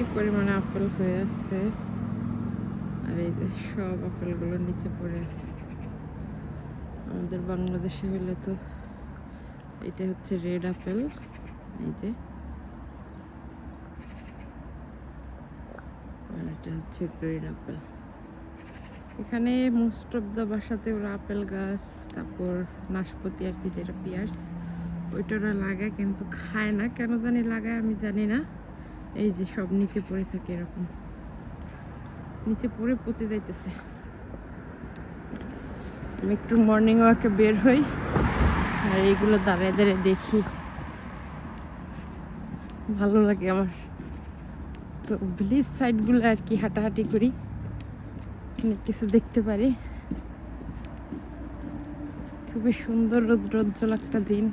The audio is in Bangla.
কি পরিমাণে আপেল হয়ে আছে? আর এই যে সব আপেলগুলো নিচে পড়ে আছে। আমাদের বাংলাদেশে হলে তো এটা হচ্ছে রেড আপেল। এই যে। আর এটা হচ্ছে গ্রিন আপেল। এখানে মোস্ট অফ দ্য বাসাতে ওরা আপেল গাছ, তারপর নাশপাতি আর কি যেটা পিয়ার্স, ওইটা ওরা লাগায় কিন্তু খায় না। কেন জানি লাগায় আমি জানি না। এই যে সব নিচে পড়ে থাকে এরকম। নিচে পড়ে পচে যাইতেছে। আমি একটু মর্নিং ওয়াকে বের হই আর এইগুলো দাঁড়িয়ে দাঁড়িয়ে দেখি। ভালো লাগে আমার। তো ভিলেজ সাইডগুলো আর কি হাঁটাহাঁটি করি। অনেক কিছু দেখতে পারি। খুবই সুন্দর রৌদ্রোজ্জ্বল একটা দিন।